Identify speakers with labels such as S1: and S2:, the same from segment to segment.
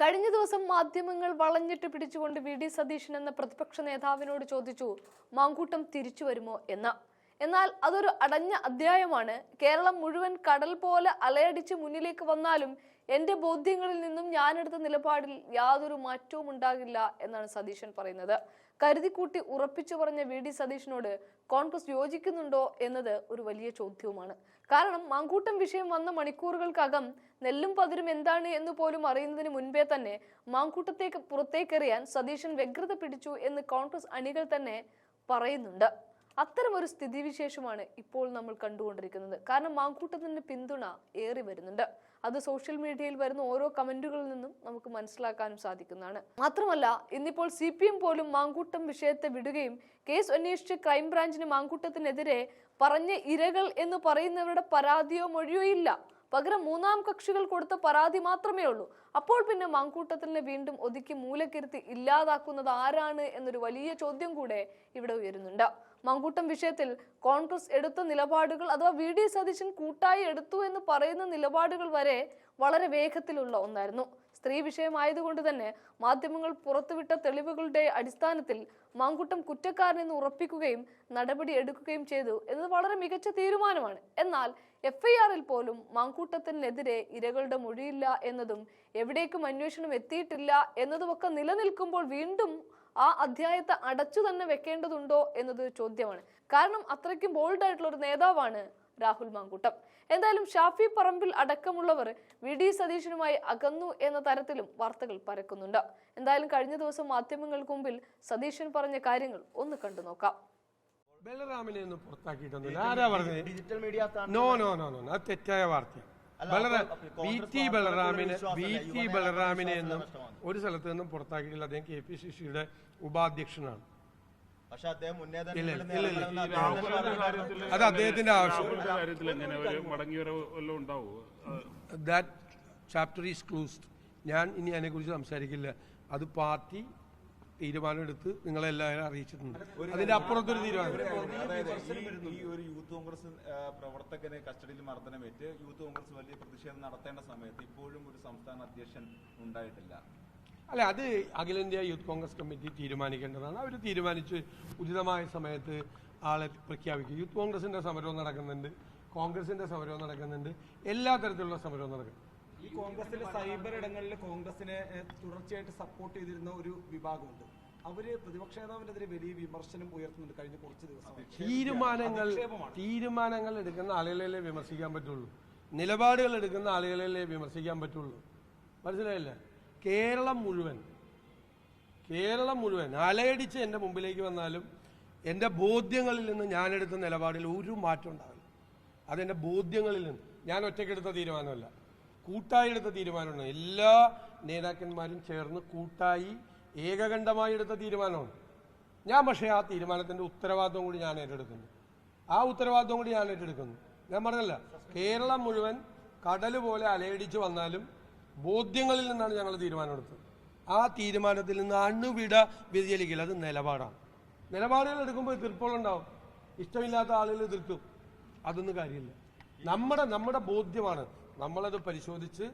S1: കഴിഞ്ഞ ദിവസം മാധ്യമങ്ങൾ വളഞ്ഞിട്ട് പിടിച്ചുകൊണ്ട് വി ഡി സതീശൻ എന്ന പ്രതിപക്ഷ നേതാവിനോട് ചോദിച്ചു മാങ്കൂട്ടം തിരിച്ചു വരുമോ? എന്ന്. എന്നാൽ അതൊരു അടഞ്ഞ അധ്യായമാണ്. കേരളം മുഴുവൻ കടൽ പോലെ അലയടിച്ച് മുന്നിലേക്ക് വന്നാലും എന്റെ ബോധ്യങ്ങളിൽ നിന്നും ഞാനെടുത്ത നിലപാടിൽ യാതൊരു മാറ്റവും ഉണ്ടാകില്ല എന്നാണ് സതീശൻ പറയുന്നത്. കരുതിക്കൂട്ടി ഉറപ്പിച്ചു പറഞ്ഞ വി. ഡി. സതീശനോട് കോൺഗ്രസ് യോജിക്കുന്നുണ്ടോ എന്നത് ഒരു വലിയ ചോദ്യവുമാണ്. കാരണം മാങ്കൂട്ടം വിഷയം വന്ന മണിക്കൂറുകൾക്കകം നെല്ലും പതിരും എന്താണ് എന്ന് പോലും അറിയുന്നതിന് മുൻപേ തന്നെ മാങ്കൂട്ടത്തേക്ക് പുറത്തേക്കെറിയാൻ സതീശൻ വ്യഗ്രത പിടിച്ചു എന്ന് കോൺഗ്രസ് അണികൾ തന്നെ പറയുന്നുണ്ട്. അത്തരം ഒരു സ്ഥിതിവിശേഷമാണ് ഇപ്പോൾ നമ്മൾ കണ്ടുകൊണ്ടിരിക്കുന്നത്. കാരണം മാങ്കൂട്ടത്തിന്റെ പിന്തുണ ഏറി വരുന്നുണ്ട്. അത് സോഷ്യൽ മീഡിയയിൽ വരുന്ന ഓരോ കമന്റുകളിൽ നിന്നും നമുക്ക് മനസ്സിലാക്കാനും സാധിക്കുന്നതാണ്. മാത്രമല്ല ഇന്നിപ്പോൾ സി പി എം പോലും മാങ്കൂട്ടം വിഷയത്തെ വിടുകയും കേസ് അന്വേഷിച്ച് ക്രൈംബ്രാഞ്ചിന് മാങ്കൂട്ടത്തിനെതിരെ പറഞ്ഞ ഇരകൾ എന്ന് പറയുന്നവരുടെ പരാതിയോ മൊഴിയോ ഇല്ല. പകരം മൂന്നാം കക്ഷികൾ കൊടുത്ത പരാതി മാത്രമേ ഉള്ളൂ. അപ്പോൾ പിന്നെ മാങ്കൂട്ടത്തിനെ വീണ്ടും ഒതുക്കി മൂലക്കിരുത്തി ഇല്ലാതാക്കുന്നത് ആരാണ് എന്നൊരു വലിയ ചോദ്യം കൂടെ ഇവിടെ ഉയരുന്നുണ്ട്. മാങ്കൂട്ടം വിഷയത്തിൽ കോൺഗ്രസ് എടുത്ത നിലപാടുകൾ അഥവാ വി ഡി സതീശൻ കൂട്ടായി എടുത്തു എന്ന് പറയുന്ന നിലപാടുകൾ വരെ വളരെ വേഗത്തിലുള്ള ഒന്നായിരുന്നു. സ്ത്രീ വിഷയമായതുകൊണ്ട് തന്നെ മാധ്യമങ്ങൾ പുറത്തുവിട്ട തെളിവുകളുടെ അടിസ്ഥാനത്തിൽ മങ്കൂട്ടം കുറ്റക്കാരനെന്ന് ഉറപ്പിക്കുകയും നടപടി എടുക്കുകയും ചെയ്തു. എന്നത് വളരെ മികച്ച തീരുമാനമാണ്. എന്നാൽ എഫ്ഐആറിൽ പോലും മാങ്കൂട്ടത്തിനെതിരെ ഇരകളുടെ മൊഴിയില്ല എന്നതും എവിടേക്കും അന്വേഷണം എത്തിയിട്ടില്ല എന്നതുമൊക്കെ നിലനിൽക്കുമ്പോൾ വീണ്ടും ആ അധ്യായത്തെ അടച്ചു തന്നെ വെക്കേണ്ടതുണ്ടോ എന്നത് ചോദ്യമാണ്. കാരണം അത്രയ്ക്കും ബോൾഡ് ആയിട്ടുള്ള ഒരു നേതാവാണ് രാഹുൽ മാങ്കൂട്ടം. എന്തായാലും ഷാഫി പറമ്പിൽ അടക്കമുള്ളവർ വി. ഡി. സതീശനുമായി അകന്നു എന്ന തരത്തിലും വാർത്തകൾ പരക്കുന്നുണ്ട്. എന്തായാലും കഴിഞ്ഞ ദിവസം മാധ്യമങ്ങൾക്ക് മുമ്പിൽ സതീശൻ പറഞ്ഞ കാര്യങ്ങൾ ഒന്ന് കണ്ടു നോക്കാം.
S2: ബലറാമിനെ ഒന്നും പുറത്താക്കിയിട്ടൊന്നുമില്ല. ആരാ പറഞ്ഞത്?
S3: Digital media
S2: no no no no അത് തെറ്റായ വാർത്ത
S3: അല്ല,
S2: ബലറാ
S3: അപ്പോൾ
S2: ബി ടി ബലറാമിനെ. ബി ടി ബലറാമിനെ
S3: എന്നും
S2: ഒരു സ്ഥലത്ത് നിന്നും പുറത്താക്കിയിട്ടില്ല. അദ്ദേഹം കെ പി സി സിയുടെ ഉപാധ്യക്ഷനാണ്.
S3: പക്ഷെ അദ്ദേഹം മുന്നേ തന്നെ
S2: അത് അദ്ദേഹത്തിന്റെ ആവശ്യം.
S4: കാര്യത്തിൽ എങ്ങനെ ഒരു മടങ്ങിവരവ് വല്ലതും
S2: ദാറ്റ് ചാപ്റ്റർ ഈസ് ക്ലോസ്ഡ് ഞാൻ ഇനി അതിനെക്കുറിച്ച് സംസാരിക്കില്ല. അത് പാർട്ടി തീരുമാനമെടുത്ത് നിങ്ങളെല്ലാവരും അറിയിച്ചിട്ടുണ്ട്. അതിന്റെ അപ്പുറത്തൊരു തീരുമാനം.
S5: ഈ- ഒരു യൂത്ത് കോൺഗ്രസ് പ്രവർത്തകനെ കസ്റ്റഡിയിൽ മർദ്ദനമേറ്റ് യൂത്ത് കോൺഗ്രസ് വലിയ പ്രതിഷേധം നടത്തേണ്ട സമയത്ത് ഇപ്പോഴും ഒരു സംസ്ഥാന അധ്യക്ഷൻ ഉണ്ടായിട്ടില്ല.
S2: അല്ല അത് അഖിലേന്ത്യാ യൂത്ത് കോൺഗ്രസ് കമ്മിറ്റി തീരുമാനിക്കേണ്ടതാണ്. അവർ തീരുമാനിച്ച് ഉചിതമായ സമയത്ത് ആളെ പ്രഖ്യാപിക്കും. യൂത്ത് കോൺഗ്രസിന്റെ സമരവും നടക്കുന്നുണ്ട് കോൺഗ്രസിന്റെ സമരവും നടക്കുന്നുണ്ട് എല്ലാ തരത്തിലുള്ള സമരവും നടക്കും.
S6: ഈ കോൺഗ്രസിലെ സൈബർ ഇടങ്ങളിൽ കോൺഗ്രസിനെ തുടർച്ചയായിട്ട് സപ്പോർട്ട് ചെയ്തിരുന്ന ഒരു വിഭാഗമുണ്ട്. അവർ പ്രതിപക്ഷ നേതാവിനെതിരെ വലിയ വിമർശനം ഉയർത്തുന്നുണ്ട് കഴിഞ്ഞ കുറച്ച് ദിവസം
S2: തീരുമാനങ്ങൾ തീരുമാനങ്ങൾ എടുക്കുന്ന ആളുകളെ വിമർശിക്കാൻ പറ്റുള്ളൂ? നിലപാടുകൾ എടുക്കുന്ന ആളുകളെ വിമർശിക്കാൻ പറ്റുള്ളൂ? മനസ്സിലായില്ല? കേരളം മുഴുവൻ കേരളം മുഴുവൻ അലയടിച്ച് എന്റെ മുമ്പിലേക്ക് വന്നാലും എന്റെ ബോധ്യങ്ങളിൽ നിന്ന് ഞാനെടുത്ത നിലപാടിൽ ഒരു മാറ്റം ഉണ്ടാവില്ല. അതെന്റെ ബോധ്യങ്ങളിൽ നിന്ന്. ഞാൻ ഒറ്റയ്ക്കെടുത്ത തീരുമാനമല്ല. കൂട്ടായി എടുത്ത തീരുമാനമാണ്. എല്ലാ നേതാക്കന്മാരും ചേർന്ന് കൂട്ടായി ഏകകണ്ഠമായി എടുത്ത തീരുമാനമാണ്. ഞാൻ പക്ഷേ ആ തീരുമാനത്തിന്റെ ഉത്തരവാദിത്വം കൂടി ഞാൻ ഏറ്റെടുക്കുന്നു. ആ ഉത്തരവാദിത്വം കൂടി ഞാൻ ഏറ്റെടുക്കുന്നു. ഞാൻ പറഞ്ഞല്ല കേരളം മുഴുവൻ കടൽ പോലെ അലയടിച്ച് വന്നാലും ബോധ്യങ്ങളിൽ നിന്നാണ് ഞങ്ങൾ തീരുമാനമെടുത്തത് ആ തീരുമാനത്തിൽ നിന്ന് അണുവിട വ്യതിചലിക്കില്ല അത് നിലപാടാണ്. നിലപാടുകൾ എടുക്കുമ്പോൾ എതിർപ്പുകളുണ്ടാവും ഇഷ്ടമില്ലാത്ത ആളുകൾ എതിർക്കും. അതൊന്നും കാര്യമില്ല. നമ്മുടെ നമ്മുടെ ബോധ്യമാണ്. നമ്മളത് പരിശോധിച്ച്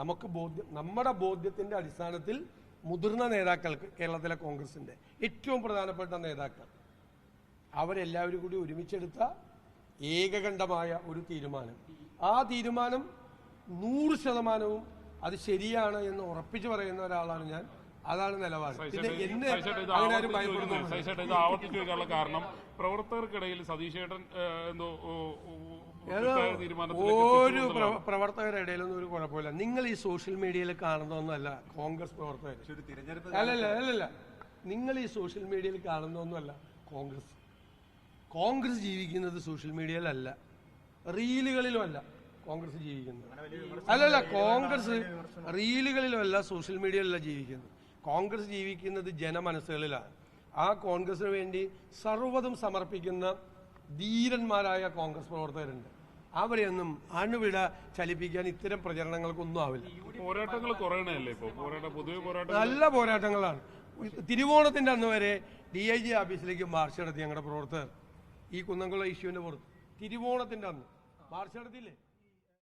S2: നമുക്ക് ബോധ്യം നമ്മുടെ ബോധ്യത്തിന്റെ അടിസ്ഥാനത്തിൽ മുതിർന്ന നേതാക്കൾക്ക് കേരളത്തിലെ കോൺഗ്രസിന്റെ ഏറ്റവും പ്രധാനപ്പെട്ട നേതാക്കൾ. അവരെല്ലാവരും കൂടി ഒരുമിച്ചെടുത്ത ഏകകണ്ഠമായ ഒരു തീരുമാനം. ആ തീരുമാനം നൂറ് ശതമാനവും അത് ശരിയാണ് എന്ന് ഉറപ്പിച്ചു പറയുന്ന ഒരാളാണ് ഞാൻ. അതാണ് അങ്ങനെ ഭയപ്പെടുന്നു
S4: കാരണം പ്രവർത്തകർക്കിടയിൽ സതീശേട്ടൻ എന്തോ
S2: ഒരു പ്രവർത്തകരുടെ ഇടയിലൊന്നും ഒരു കുഴപ്പമില്ല. നിങ്ങൾ ഈ സോഷ്യൽ മീഡിയയിൽ കാണുന്നതൊന്നുമല്ല കോൺഗ്രസ് പ്രവർത്തകർ അല്ലല്ല അല്ലല്ല. നിങ്ങൾ ഈ സോഷ്യൽ മീഡിയയിൽ കാണുന്നൊന്നുമല്ല കോൺഗ്രസ്. കോൺഗ്രസ് ജീവിക്കുന്നത് സോഷ്യൽ മീഡിയയിലല്ല. റീലുകളിലുമല്ല കോൺഗ്രസ് ജീവിക്കുന്നത്. അല്ലല്ല കോൺഗ്രസ് റീലുകളിലുമല്ല സോഷ്യൽ മീഡിയയിലല്ല ജീവിക്കുന്നത്. കോൺഗ്രസ് ജീവിക്കുന്നത് ജനമനസ്സുകളിലാണ്. ആ കോൺഗ്രസിന് വേണ്ടി സർവതും സമർപ്പിക്കുന്ന ധീരന്മാരായ കോൺഗ്രസ് പ്രവർത്തകരുണ്ട്. അവരെയൊന്നും അണുവിട ചലിപ്പിക്കാൻ ഇത്തരം പ്രചരണങ്ങൾക്കൊന്നും ആവില്ല.
S4: പോരാട്ടങ്ങൾ
S2: നല്ല പോരാട്ടങ്ങളാണ്. തിരുവോണത്തിന്റെ അന്ന് വരെ ഡി ഐ ജി ഓഫീസിലേക്ക് മാർച്ച് നടത്തി ഞങ്ങളുടെ പ്രവർത്തകർ. ഈ കുന്നംകുളം ഇഷ്യൂവിന്റെ പുറത്ത്. തിരുവോണത്തിന്റെ അന്ന്. മാർച്ച് നടത്തിയില്ലേ?